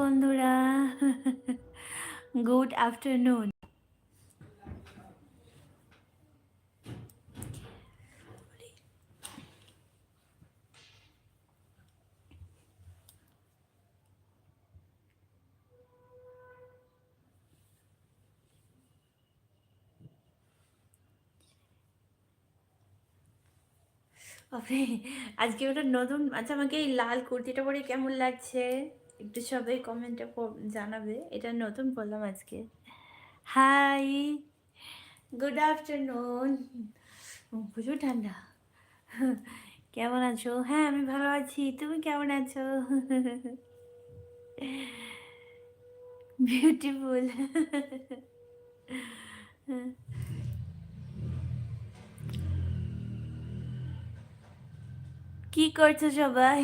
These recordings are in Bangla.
বন্ধুরা। গুড আফটারনুন আজকে ওটা নতুন আচ্ছা আমাকে এই লাল কুর্তিটা পরে কেমন লাগছে? একটু সবাই কমেন্টে জানাবে। এটা নতুন পরলাম আজকে। হাই গুড আফটারনুন প্রচুর ঠান্ডা। কেমন আছো? হ্যাঁ আমি ভালো আছি। তুমি কেমন আছো? বিউটিফুল কি করছ সবাই?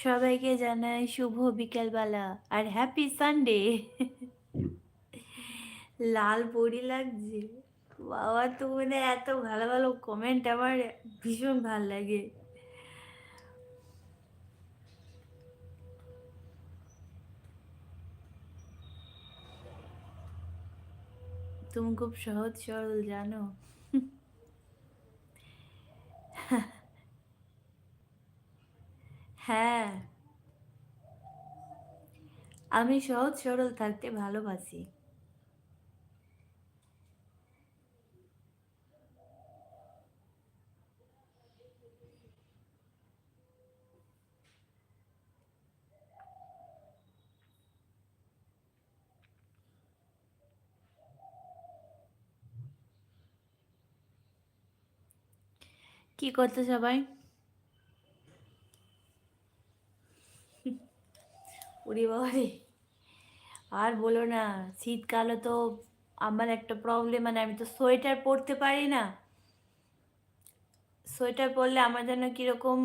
সবাইকে জানাই শুভ বিকেলবেলা আর হ্যাপি সানডে লাল পরি লাগছে। বাবা, তুমি এত ভালো ভালো কমেন্ট আমার ভীষণ ভালো লাগে। তুমি খুব সহজ সরল জানো। হ্যাঁ। আমি সহজ সরল থাকতে ভালোবাসি। কি করতে সবাই? উড়ি বাবারে আর বলো না, শীতকালে তো আমার একটা প্রবলেম মানে আমি তো সোয়েটার পরতে পারি না। সোয়েটার পরলে আমার যেন কীরকম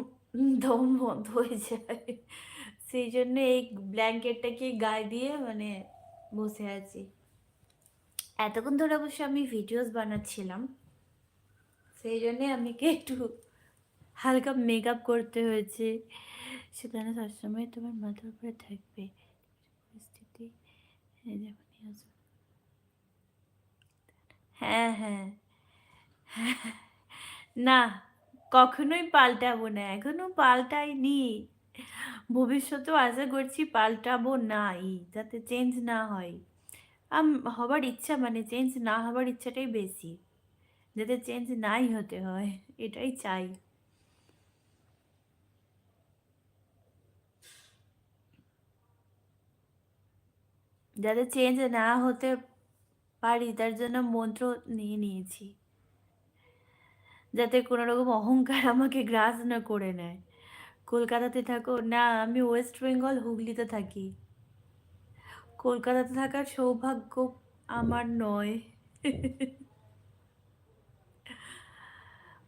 দম বন্ধ হয়ে যায়। সেই জন্য এই ব্ল্যাঙ্কেটটাকে গায়ে দিয়ে মানে বসে আছি। এতক্ষণ ধরে অবশ্য আমি ভিডিওস বানাচ্ছিলাম। সেই জন্যে আমাকে একটু হালকা মেকআপ করতে হয়েছে। সেখানে সবসময় তোমার মাথার উপরে থাকবে। পরিস্থিতি হ্যাঁ হ্যাঁ। না, কখনোই পাল্টাবো না, এখনও পাল্টাইনি। ভবিষ্যতেও আশা করছি পাল্টাবো নাই, যাতে চেঞ্জ না হয়। আম, হবার ইচ্ছা মানে চেঞ্জ না হবার ইচ্ছাটাই বেশি, যাতে চেঞ্জ নাই হতে হয়, এটাই চাই। যাতে চেঞ্জ না হতে পারি, তার জন্য মন্ত্র নিয়ে নিয়েছি। যাতে কোনো রকম অহংকার আমাকে গ্রাস না করে নেয়। কলকাতাতে থাকো, না, আমি ওয়েস্ট বেঙ্গল, হুগলিতে থাকি। কলকাতাতে থাকার সৌভাগ্য আমার নয়।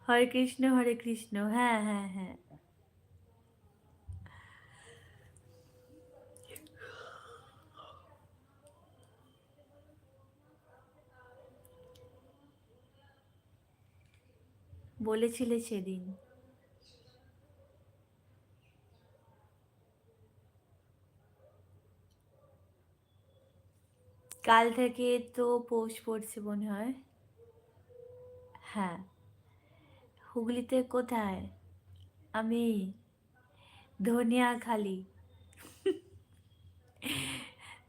হরে কৃষ্ণ হরে কৃষ্ণ। হ্যাঁ হ্যাঁ হ্যাঁ। বলেছিলে সেদিন। কাল থেকে তো পৌষ পড়ছে মনে হয়। হ্যাঁ। হুগলিতে কোথায়? আমি ধনিয়াখালি।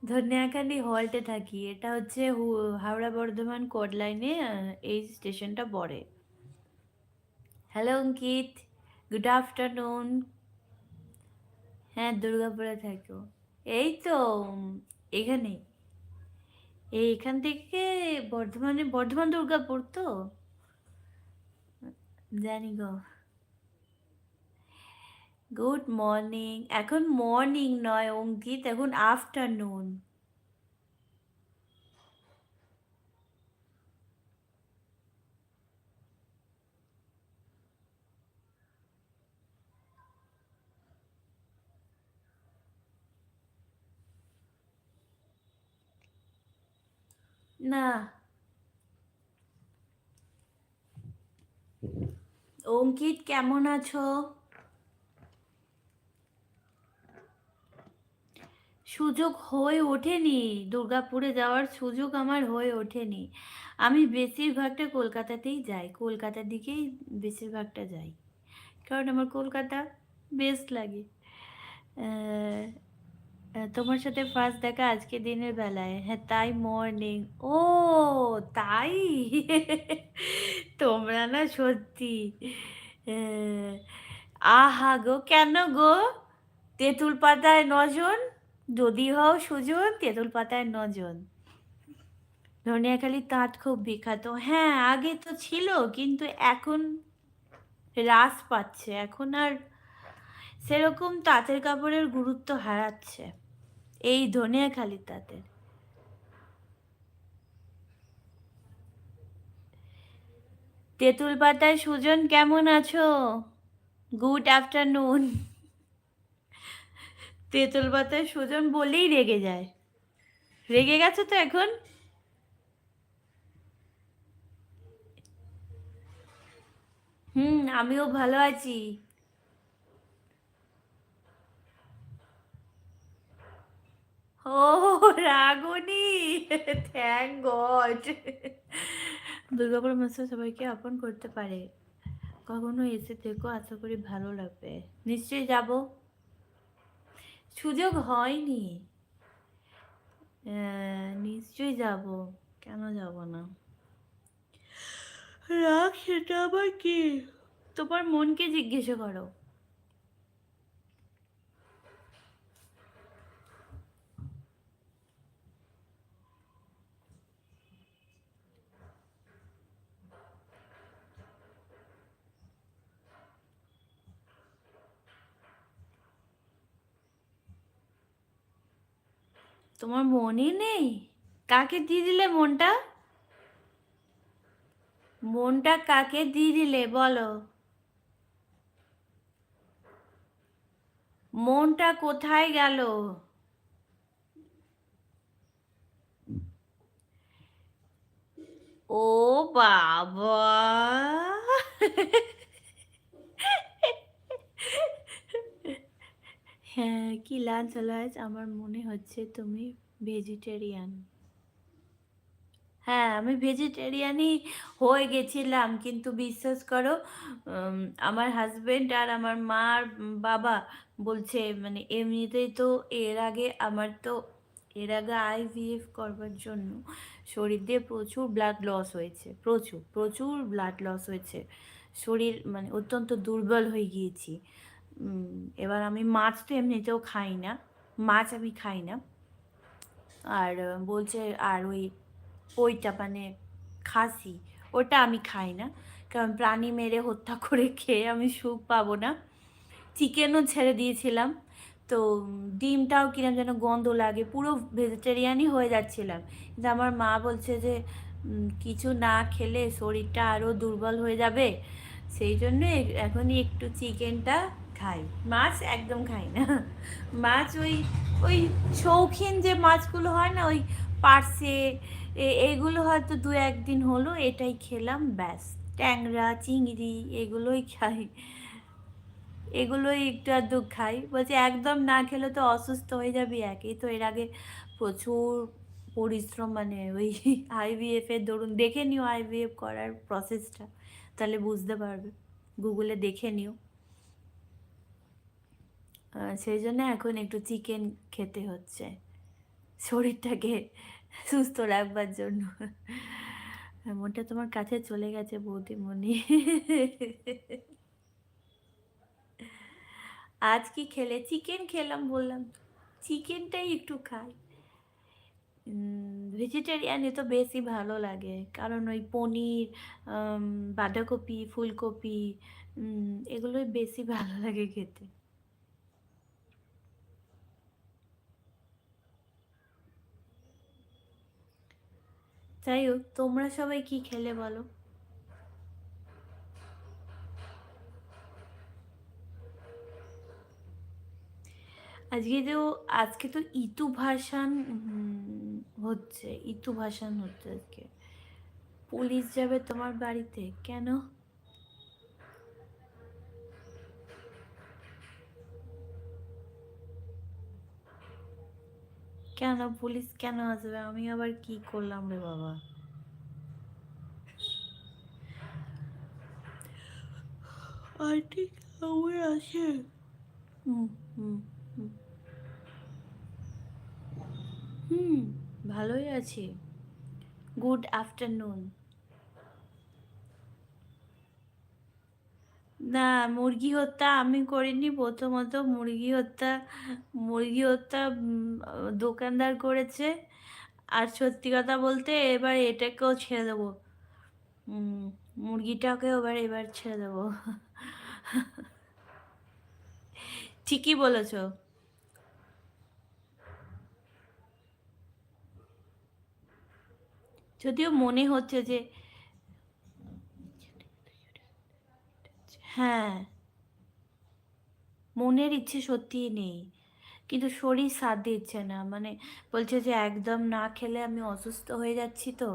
ধনিয়াখালি হল্টে থাকি। এটা হচ্ছে হাওড়া বর্ধমান কোড লাইনে এই স্টেশনটা পড়ে। হ্যালো অঙ্কিত গুড আফটারনুন হ্যাঁ দুর্গাপুরে থাকো। এই তো এখানে এইখান থেকে বর্ধমানে, বর্ধমান দুর্গাপুর তো? জানি গো। গুড মর্নিং এখন মর্নিং নয়, অঙ্কিত। এখন আফটারনুন না। অঙ্কিত কেমন আছো? সুযোগ হয়ে ওঠেনি। দুর্গাপুরে যাওয়ার সুযোগ আমার হয়ে ওঠেনি। আমি বেশিরভাগটা কলকাতাতেই যাই। কলকাতার দিকেই বেশিরভাগটা যাই। কারণ আমার কলকাতা বেস্ট লাগে। আহ, তোমার সাথে ফার্স্ট দেখা আজকে দিনের বেলায়। হ্যাঁ তাই মর্নিং ও তাই? তোমরা না সত্যি আহ, গো কেন গো? তেঁতুল পাতায় নজন? যদি হও সুজন তেঁতুল পাতায় নজন। ধনিয়াখালি তাঁত খুব বিখ্যাত। হ্যাঁ আগে তো ছিল কিন্তু এখন হ্রাস পাচ্ছে। এখন আর সেরকম তাঁতের কাপড়ের গুরুত্ব হারাচ্ছে। এই ধনিয়াখালি তাঁতের। তেঁতুল পাতায় সুজন কেমন আছো? Good afternoon. তেঁতুল পাতায় সুজন বলেই রেগে যায়। রেগে গেছো তো এখন? হুম, আমিও ভালো আছি। ও রাগনি থ্যাংক গড দুর্গাপুর মাসে সবাইকে আপন করতে পারে। কখনো এসে থেকো আশা করি ভালো লাগবে। নিশ্চয়ই যাব। সুযোগ হয়নি। নিশ্চয়ই যাব। কেন যাব না? রাগ, সেটা আবার কি? তোমার মনকে জিজ্ঞেস করো। তোমার মনই নেই। কাকে দিয়ে দিলে মনটা? মনটা কাকে দিয়ে দিলে বলো? মনটা কোথায় গেল? ও বাবা! কি লাঞ্চ হলো আমার মনে হচ্ছে তুমি ভেজিটেরিয়ান। হ্যাঁ আমি ভেজিটেরিয়ানই হয়ে গেছিলাম, কিন্তু বিশ্বাস করো আমার হাজবেন্ড আর আমার মা বাবা বলছে মানে এমনিতেই তো এর আগে আমার তো, এর আগে আইভিএফ করবার জন্য শরীর দিয়ে প্রচুর ব্লাড লস হয়েছে, প্রচুর প্রচুর ব্লাড লস হয়েছে। শরীর মানে অত্যন্ত দুর্বল হয়ে গিয়েছি। এবার আমি মাছ তো এমনিতেও খাই না, মাছ আমি খাই না। আর বলছে আর ওই, ওইটা মানে খাসি, ওটা আমি খাই না। কারণ প্রাণী মেরে হত্যা করে খেয়ে আমি সুখ পাবো না। চিকেনও ছেড়ে দিয়েছিলাম। তো, ডিমটাও কিরম যেন গন্ধ লাগে, পুরো ভেজিটেরিয়ানই হয়ে যাচ্ছিলাম। কিন্তু আমার মা বলছে যে কিছু না খেলে শরীরটা আরও দুর্বল হয়ে যাবে। সেই জন্য এখনই একটু চিকেনটা খাই। মাছ একদম খাই না। মাছ ওই ওই শৌখিন যে মাছগুলো হয় না, ওই পার্সে এগুলো হয়তো দু একদিন হলো, এটাই খেলাম, ব্যাস। ট্যাংরা, চিংড়ি এগুলোই খাই। এগুলোই একটু আধটু খাই। বলছে, একদম না খেলে তো অসুস্থ হয়ে যাবি একই তো এর আগে প্রচুর পরিশ্রম মানে ওই আইভিএফ এর ধরুন, দেখে নিও আইভিএফ করার প্রসেসটা তাহলে বুঝতে পারবে। গুগলে দেখে নিও। সেই জন্য এখন একটু চিকেন খেতে হচ্ছে। শরীরটাকে সুস্থ রাখবার জন্য। মনটা তোমার কাছে চলে গেছে বৌদিমণি। আজ কি খেলে? চিকেন খেলাম, বললাম। চিকেনটাই একটু খাই। ভেজিটেরিয়ানে তো বেশি ভালো লাগে। কারণ ওই পনির বাঁধাকপি, ফুলকপি এগুলোই বেশি ভালো লাগে খেতে। যাই হোক, তোমরা সবাই কি খেলে বলো? আজকে তো আজকে তো ইতু ভাসান হচ্ছে, ইতু ভাসান হচ্ছে আজকে। পুলিশ যাবে তোমার বাড়িতে, কেন? কেন পুলিশ কেন আসবে? আমি আবার কি করলাম রে বাবা? আন্টি কেমন আছে হুম হুম হুম। হুম ভালোই আছি। Good afternoon. না, মুরগি হত্যা আমি করিনি। প্রথমত মুরগি হত্যা মুরগি হত্যা দোকানদার করেছে। আর সত্যি কথা বলতে এবার এটাকেও ছেড়ে দেবো। মুরগিটাকেও এবার এবার ছেড়ে দেবো। ঠিকই বলেছ। যদিও মনে হচ্ছে যে হ্যাঁ। মনের ইচ্ছে সত্যিই নেই। কিন্তু শরীর সাথ দিচ্ছে না। মানে বলছে যে একদম না খেলে আমি অসুস্থ হয়ে যাচ্ছি তো,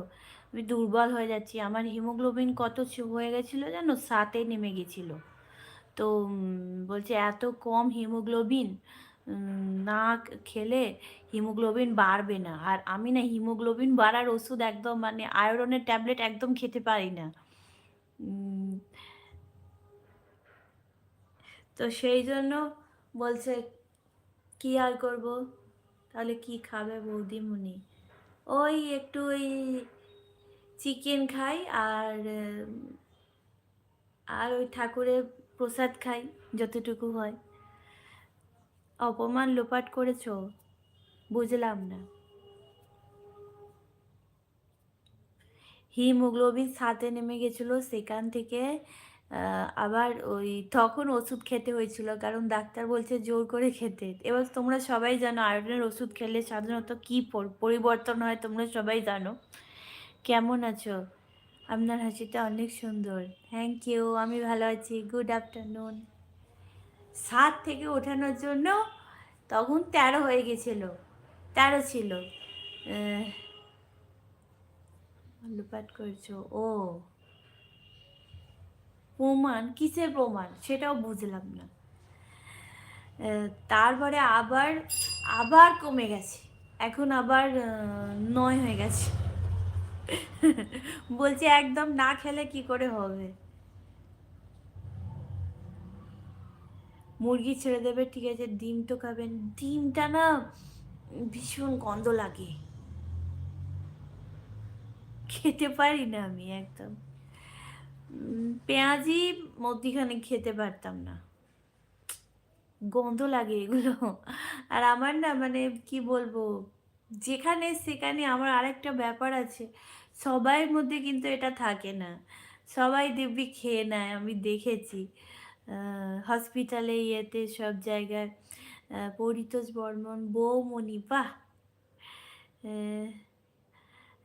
আমি দুর্বল হয়ে যাচ্ছি। আমার হিমোগ্লোবিন কত হয়ে গেছিল জানো? সাতে নেমে গেছিল। তো বলছে এত কম হিমোগ্লোবিন না খেলে হিমোগ্লোবিন বাড়বে না। আর আমি না হিমোগ্লোবিন বাড়ার ওষুধ একদম মানে আয়রনের ট্যাবলেট একদম খেতে পারি না। তো সেই জন্য বলছে, কি আর করব? তাহলে কি খাবে বৌদিমণি? ওই একটু ওই চিকেন খাই আর আর ওই ঠাকুরের প্রসাদ খাই, যতটুকু হয়। অপমান লোপাট করেছ? বুঝলাম না। হিমোগ্লোবিন সাথে নেমে গেছিল সেখান থেকে আবার ওই তখন ওষুধ খেতে হয়েছিল। কারণ ডাক্তার বলছে জোর করে খেতে। এবার তোমরা সবাই জানো আয়রনের ওষুধ খেলে সাধারণত কী পরিবর্তন হয় তোমরা সবাই জানো। কেমন আছো? আপনার হাসিটা অনেক সুন্দর। থ্যাংক ইউ আমি ভালো আছি। গুড আফটারনুন সাত থেকে ওঠানোর জন্য তখন তেরো হয়ে গেছিল। তেরো ছিল। আহ, করছ। ও। প্রমাণ? কিসের প্রমাণ? সেটাও বুঝলাম না। তারপরে আবার আবার কমে গেছে। এখন আবার নয় হয়ে গেছে। বলছে, একদম না খেলে কি করে হবে? মুরগি ছেড়ে দেবে, ঠিক আছে, ডিম তো খাবেন। ডিমটা না ভীষণ গন্ধ লাগে। খেতে পারি না আমি একদম। পেঁয়াজি মধ্যিখানে খেতে পারতাম না। গন্ধ লাগে এগুলো। আর আমার না মানে কি বলব, যেখানে সেখানে আমার আরেকটা ব্যাপার আছে, সবাইয়ের মধ্যে কিন্তু এটা থাকে না। সবাই দিব্যি খেয়ে নেয়, আমি দেখেছি। হসপিটালে ইয়েতে সব জায়গায় পরিতোষ বর্মন, বৌমণি, বাহ!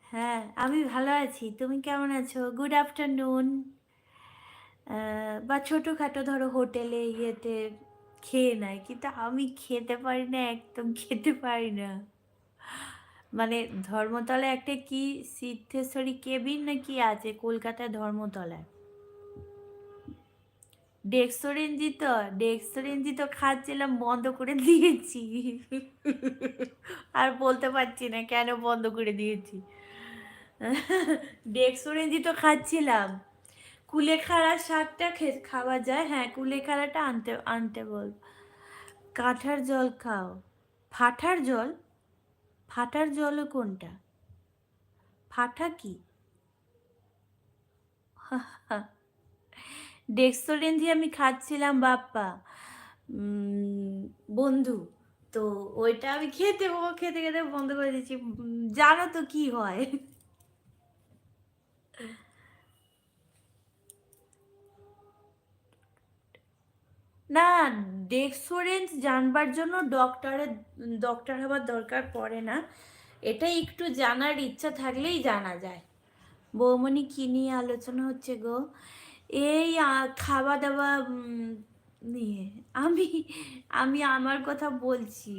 হ্যাঁ আমি ভালো আছি। তুমি কেমন আছো? গুড আফটারনুন বা ছোটোখাটো ধরো হোটেলে ইয়েতে খেয়ে নেয়, কিন্তু আমি খেতে পারি না, একদম খেতে পারি না। মানে ধর্মতলায় একটা কি, সিদ্ধেশ্বরী কেবিন না কি আছে কলকাতায় ধর্মতলায়? ডেক্সোরেঞ্জি তো ডেক্সোরেঞ্জি তো খাচ্ছিলাম, বন্ধ করে দিয়েছি। আর বলতে পারছি না কেন বন্ধ করে দিয়েছি। ডেক্সোরেঞ্জি তো খাচ্ছিলাম। কুলেখাড়া শাকটা খাওয়া যায়। হ্যাঁ কুলেখাড়াটা আনতে আনতে বল। কাঁঠার জল খাও। ফাটার জল? ফাটার জলও কোনটা? ফাটা কি? ডেক্সোরেঞ্জি আমি খাচ্ছিলাম, বাপ্পা। বন্ধু, তো ওইটা আমি খেতে খেতে খেতে বন্ধ করে দিচ্ছি জানো তো কি হয়। না ডেক্সোরেন্স জানবার জন্য ডক্টরের ডক্টর হবার দরকার পড়ে না। এটা একটু জানার ইচ্ছা থাকলেই জানা যায়। বৌমনি কি নিয়ে আলোচনা হচ্ছে গো? এই খাওয়া দাওয়া নিয়ে। আমি আমি আমার কথা বলছি।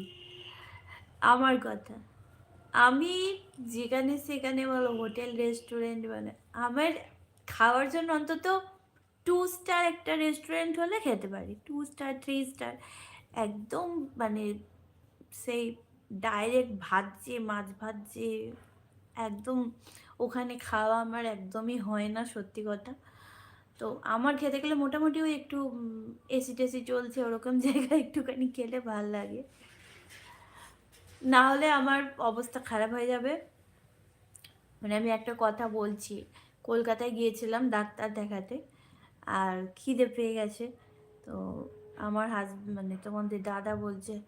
আমার কথা। আমি যেখানে সেখানে বলো হোটেল রেস্টুরেন্ট মানে আমার খাওয়ার জন্য অন্তত টু স্টার একটা রেস্টুরেন্ট হলে খেতে পারি। টু স্টার থ্রি স্টার একদম মানে সেই ডাইরেক্ট ভাজছে, মাছ ভাজছে, একদম ওখানে খাওয়া আমার একদমই হয় না সত্যি কথা। তো আমার খেতে গেলে মোটামুটি ওই একটু এসি টেসি চলছে ওরকম জায়গায় একটুখানি খেলে ভালো লাগে। না হলে আমার অবস্থা খারাপ হয়ে যাবে। মানে আমি একটা কথা বলছি, কলকাতায় গিয়েছিলাম ডাক্তার দেখাতে। আর খিদে পেয়ে গেছে। তো আমার হাজব্যান্ড মানে তোমাদের দাদা বলছে,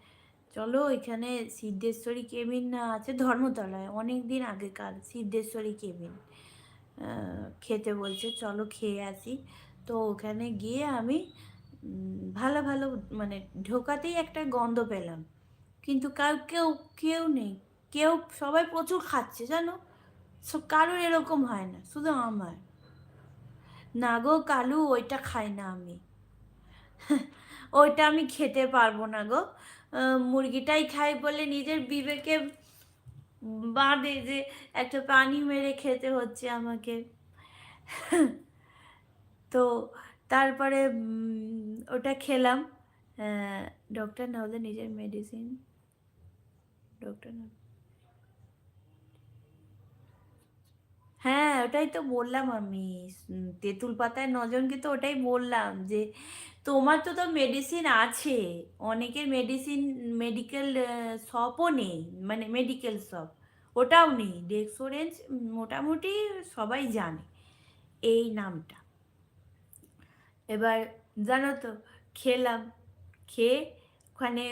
চলো এখানে সিদ্ধেশ্বরী কেবিন না আছে, ধর্মতলায়। অনেক দিন আগেকার সিদ্ধেশ্বরী কেবিন। খেতে বলছে, চলো খেয়ে আসি। তো ওখানে গিয়ে আমি ভালো ভালো মানে ঢোকাতেই একটা গন্ধ পেলাম। কিন্তু কাউ, কেউ কেউ নেই। কেউ, সবাই প্রচুর খাচ্ছে, জানো? সব কারোর এরকম হয় না, শুধু আমার। না গো কালু, ওইটা খাই না আমি। ওইটা আমি খেতে পারব না গো। মুরগিটাই খাই বলে নিজের বিবেকে বাঁধে যে একটা পানি মেরে খেতে হচ্ছে আমাকে। তো তারপরে ওটা খেলাম। ডক্টর না হলে নিজের মেডিসিন ডক্টর না হ্যাঁ ওটাই তো বললাম আমি। তেঁতুল পাতায় নজনকে তো ওটাই বললাম যে, তোমার তো তো মেডিসিন আছে। অনেকের মেডিসিন মেডিকেল শপও নেই। মানে মেডিকেল শপ ওটাও নেই। ডেক্সোরেন্স মোটামুটি সবাই জানে এই নামটা। এবার জানো তো, খেলাম। খেয়ে ওখানে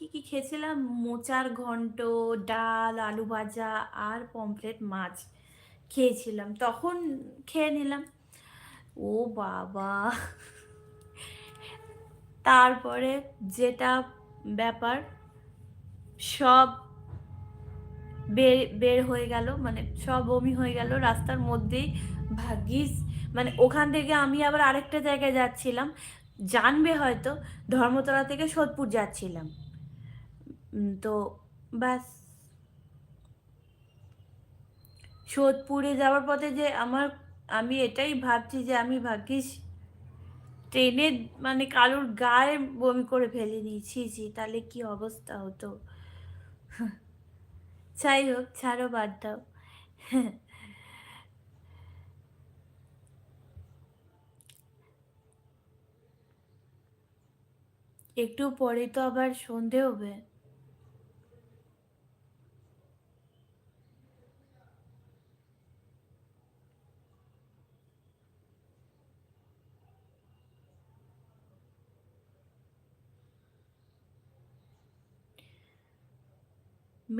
কি কি খেয়েছিলাম? মোচার ঘন্ট, ডাল, আলু ভাজা আর পমফ্লেট মাছ খেয়েছিলাম। তখন খেয়ে নিলাম। ও বাবা! তারপরে যেটা ব্যাপার, সব বের বের হয়ে গেল মানে সব বমি হয়ে গেল রাস্তার মধ্যেই। ভাগ্যিস মানে ওখান থেকে আমি আবার আরেকটা জায়গায় যাচ্ছিলাম। জানবে হয়তো, ধর্মতলা থেকে সোদপুর যাচ্ছিলাম। তো ব্যাস। সোদপুরে যাওয়ার পথে যে আমার, আমি এটাই ভাবছি যে আমি ভাগ্যিস ট্রেনে মানে কারোর গায়ে বমি করে ফেলে নিয়েছি তাহলে কি অবস্থা হতো? যাই হোক, ছাড়ো, বাদ দাও। একটু পরে তো আবার সন্ধে হবে।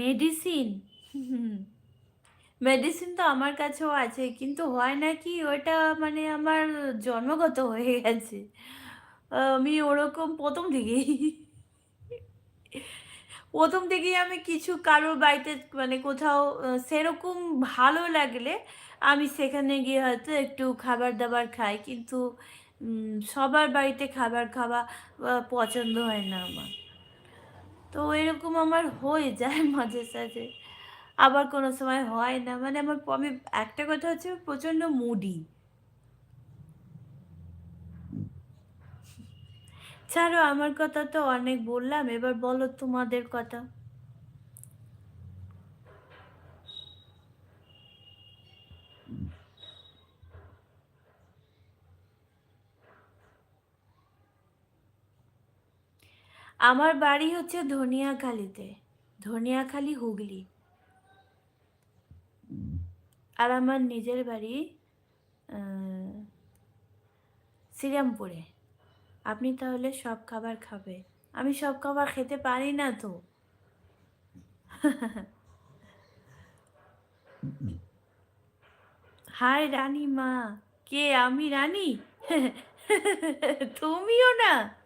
মেডিসিন? মেডিসিন তো আমার কাছেও আছে, কিন্তু হয় না কি ওটা মানে আমার জন্মগত হয়ে গেছে। আমি ওরকম প্রথম থেকেই। প্রথম থেকেই আমি কিছু কারোর বাড়িতে মানে কোথাও, সেরকম ভালো লাগলে আমি সেখানে গিয়ে হয়তো একটু খাবার দাবার খাই, কিন্তু সবার বাড়িতে খাবার খাওয়া পছন্দ হয় না আমার। তো এরকম আমার হয়ে যায় মাঝে সাঝে। আবার কোনো সময় হয় না। মানে আমার আমি একটা কথা হচ্ছে প্রচণ্ড মুডি ছাড়ো, আমার কথা তো অনেক বললাম। এবার বলো তোমাদের কথা। আমার বাড়ি হচ্ছে ধনিয়াখালিতে, ধনিয়াখালি হুগলি। আর আমার নিজের বাড়ি শ্রীরামপুরে। আপনি তাহলে সব খাবার খাবে। আমি সব খাবার খেতে পারি না তো। হাই রানী মা, কে আমি রানী? তুমিও না?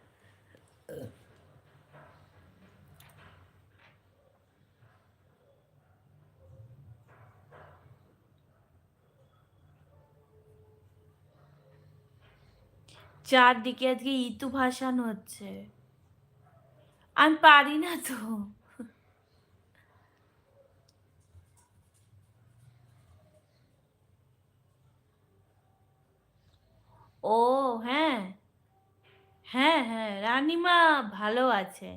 চারদিকে আজকে ইতু ভাসান হচ্ছে। আমি পারি না তো। ও হ্যাঁ। হ্যাঁ হ্যাঁ রানিমা ভালো আছে।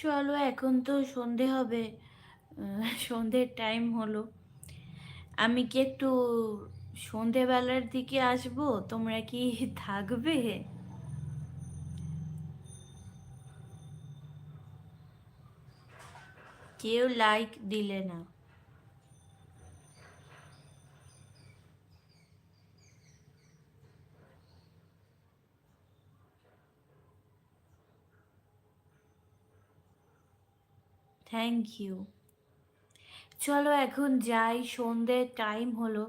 চলো, এখন তো সন্ধে হবে। সন্ধ্যের টাইম হলো। আমি কি একটু সন্ধেবেলার দিকে আসব? তোমরা কি থাকবে? কেউ লাইক দিলে না। থ্যাংক ইউ চলো এখন যাই, সন্ধ্যের টাইম হলো।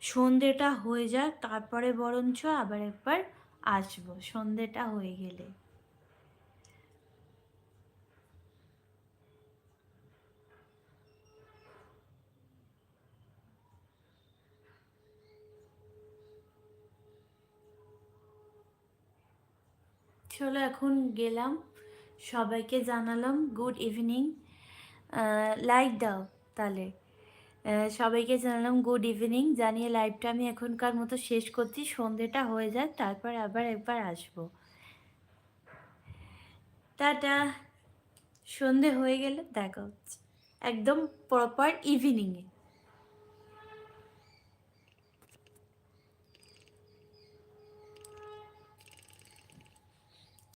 সন্ধেটা হয়ে যাক, তারপরে বরঞ্চ আবার একবার আসব। সন্ধেটা হয়ে গেলে। চলো এখন গেলাম। সবাইকে জানালাম গুড ইভিনিং লাইক দাও তাহলে। সবাইকে জানালাম গুড ইভিনিং জানিয়ে লাইভটা আমি এখনকার মতো শেষ করছি। সন্ধেটা হয়ে যাক, তারপর আবার একবার আসব। টাটা। সন্ধে হয়ে গেলে দেখা হচ্ছে। একদম প্রপার ইভিনিংয়ে